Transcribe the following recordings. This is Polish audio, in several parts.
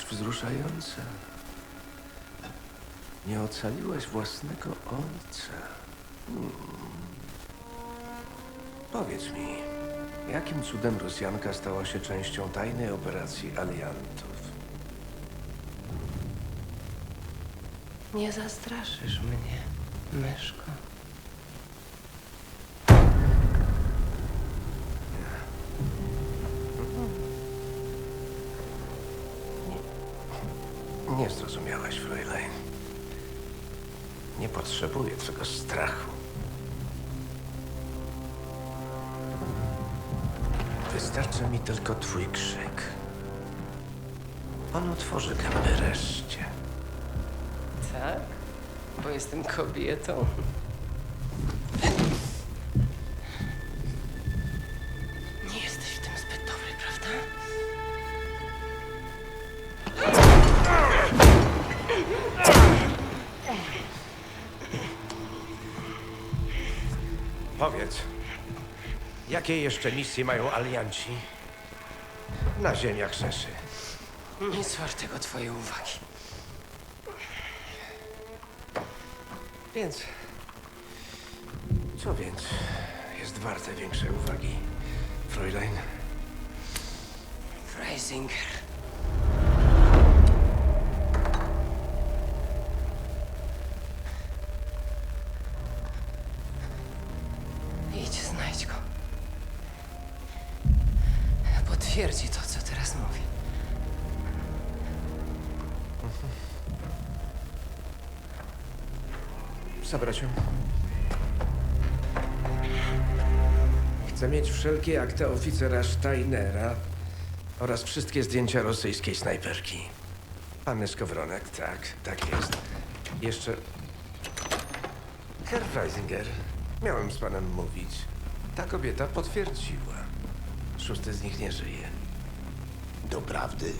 wręcz wzruszające. Nie ocaliłeś własnego ojca. Hmm. Powiedz mi, jakim cudem Rosjanka stała się częścią tajnej operacji aliantów? Nie zastraszysz mnie, myszko. Nie zrozumiałeś, Fräulein. Nie potrzebuję twego strachu. Wystarczy mi tylko twój krzyk. On otworzy gębę reszcie. Tak? Bo jestem kobietą. Nie jesteś w tym zbyt dobry, prawda? Powiedz, jakie jeszcze misje mają alianci na ziemiach Rzeszy? Nic wartego twojej uwagi. Więc, co więc jest warte większej uwagi, Fräulein? Freisinger. Znajdź go. Potwierdzi to, co teraz mówi. Zabrać ją. Chcę mieć wszelkie akta oficera Steinera oraz wszystkie zdjęcia rosyjskiej snajperki. Panny Skowronek, tak, tak jest. Jeszcze... Herr Freisinger, miałem z panem mówić. Ta kobieta potwierdziła. Szósty z nich nie żyje. Doprawdy?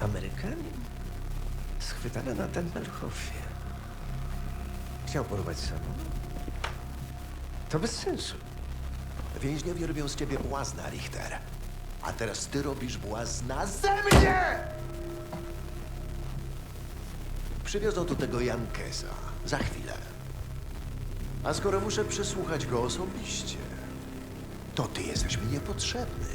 Amerykanin? Schwytany na Tempelhofie. Chciał porwać samolot? To bez sensu. Więźniowie robią z ciebie błazna, Richter. A teraz ty robisz błazna ze mnie! Przywiozą tu tego Jankesa. Za chwilę. A skoro muszę przesłuchać go osobiście, to ty jesteś mi niepotrzebny.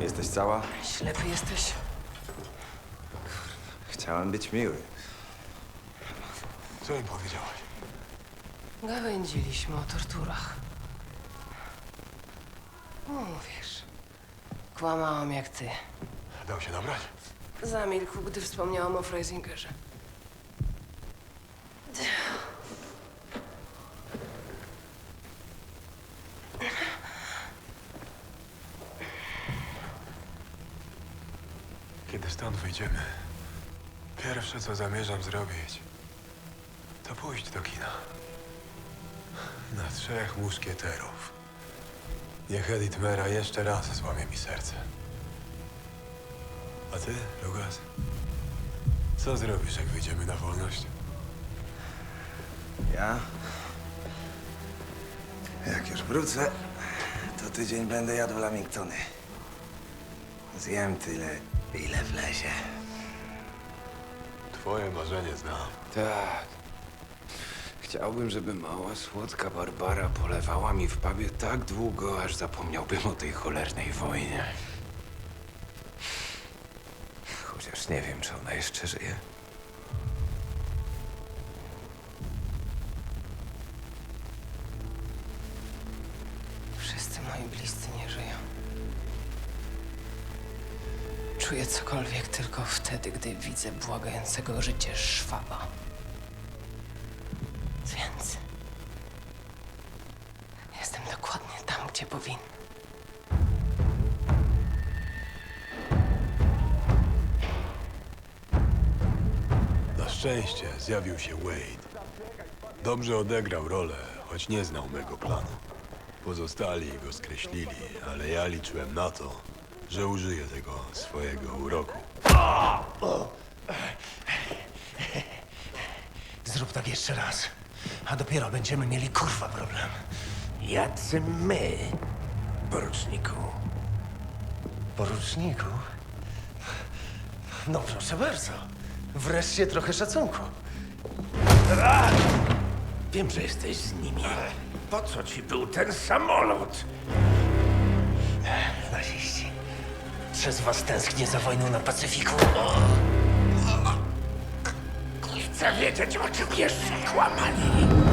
Jesteś cała? Ślepy jesteś? Chciałem być miły. Co im powiedziałaś? Gawędziliśmy o torturach. Mówisz. Kłamałam jak ty. Dał się nabrać? Zamilkł, gdy wspomniałam o Freisingerze. Kiedy stąd wyjdziemy, pierwsze co zamierzam zrobić, to pójść do kina. Na trzech muszkieterów. Niech Edith Mera jeszcze raz złamie mi serce. A ty, Lugas? Co zrobisz, jak wyjdziemy na wolność? Ja? Jak już wrócę, to tydzień będę jadł lamingtony. Zjem tyle, ile wlezie. Twoje marzenie znam. Tak. Chciałbym, żeby mała, słodka Barbara polewała mi w pubie tak długo, aż zapomniałbym o tej cholernej wojnie. Chociaż nie wiem, czy ona jeszcze żyje. Wszyscy moi bliscy nie żyją. Czuję cokolwiek tylko wtedy, gdy widzę błagającego życie szwaba. Więc jestem dokładnie tam, gdzie powinna. Na szczęście zjawił się Wade. Dobrze odegrał rolę, choć nie znał mego planu. Pozostali go skreślili, ale ja liczyłem na to, że użyję tego swojego uroku. Zrób tak jeszcze raz, a dopiero będziemy mieli kurwa problem. Jacy my, poruczniku? Poruczniku? No proszę bardzo. Wreszcie trochę szacunku. Wiem, że jesteś z nimi. Po co ci był ten samolot? Przez was tęsknię za wojną na Pacyfiku. Chcę wiedzieć, o czym jeszcze kłamali.